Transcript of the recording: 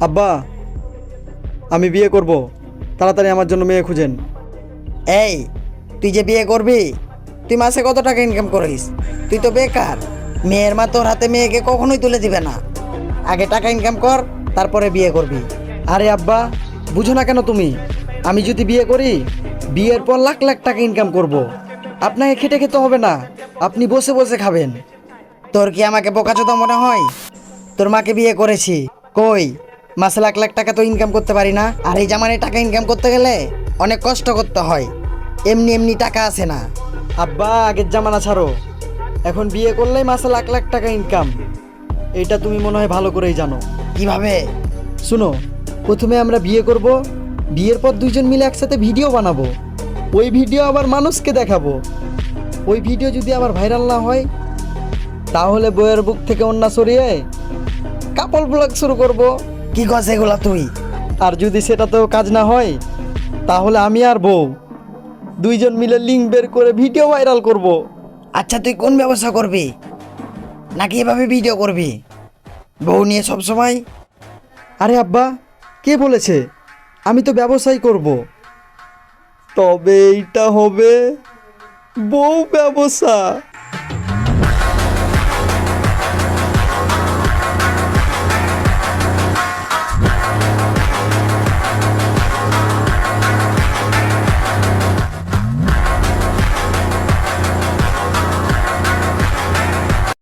আব্বা আমি বিয়ে করব। তাড়াতাড়ি আমার জন্য মেয়ে খুঁজেন। এই তুই যে বিয়ে করবি তুই মাসে কত টাকা ইনকাম করিস? তুই তো বেকার। মেয়ের মা তোর হাতে মেয়েকে কখনোই তুলে দিবে না। আগে টাকা ইনকাম কর তারপরে বিয়ে করবি। আরে আব্বা বুঝো না কেন তুমি? আমি যদি বিয়ে করি বিয়ের পর লাখ লাখ টাকা ইনকাম করব। আপনাকে খেটে খেতে হবে না। আপনি বসে বসে খাবেন। তোর কি আমাকে বোকাচোদা মনে হয়? তোর মাকে বিয়ে করেছি। কই? মাসে লাখ লাখ টাকা তো ইনকাম করতে পারি না। আর এই জামানে টাকা ইনকাম করতে গেলে অনেক কষ্ট করতে হয়। এমনি এমনি টাকা আসে না। আব্বা, আগের জামানা ছাড়ো। এখন বিয়ে করলেই মাসে লাখ লাখ টাকা ইনকাম এটা তুমি মনে হয় ভালো করেই জানো। কীভাবে? শুনো, প্রথমে আমরা বিয়ে করব, বিয়ের পর দুইজন মিলে একসাথে ভিডিও বানাবো। ওই ভিডিও আবার মানুষকে দেখাবো। ওই ভিডিও যদি আবার ভাইরাল না হয়, তাহলে বইয়ের বুক থেকে অন্য সরিয়ে কাপল ব্লগ শুরু করব। কি কস এগুলা তুই? আর যদি সেটা তো কাজ না হয় তাহলে আমি আর বউ। দুইজন মিলে লিঙ্ক বের করে ভিডিও ভাইরাল করব। আচ্ছা তুই কোন ব্যবসা করবি? নাকি এভাবে ভিডিও করবি? বউ নিয়ে সব সময়? আরে আব্বা কে বলেছে? আমি তো ব্যবসাই করব। তবে এইটা হবে বউ ব্যবসা।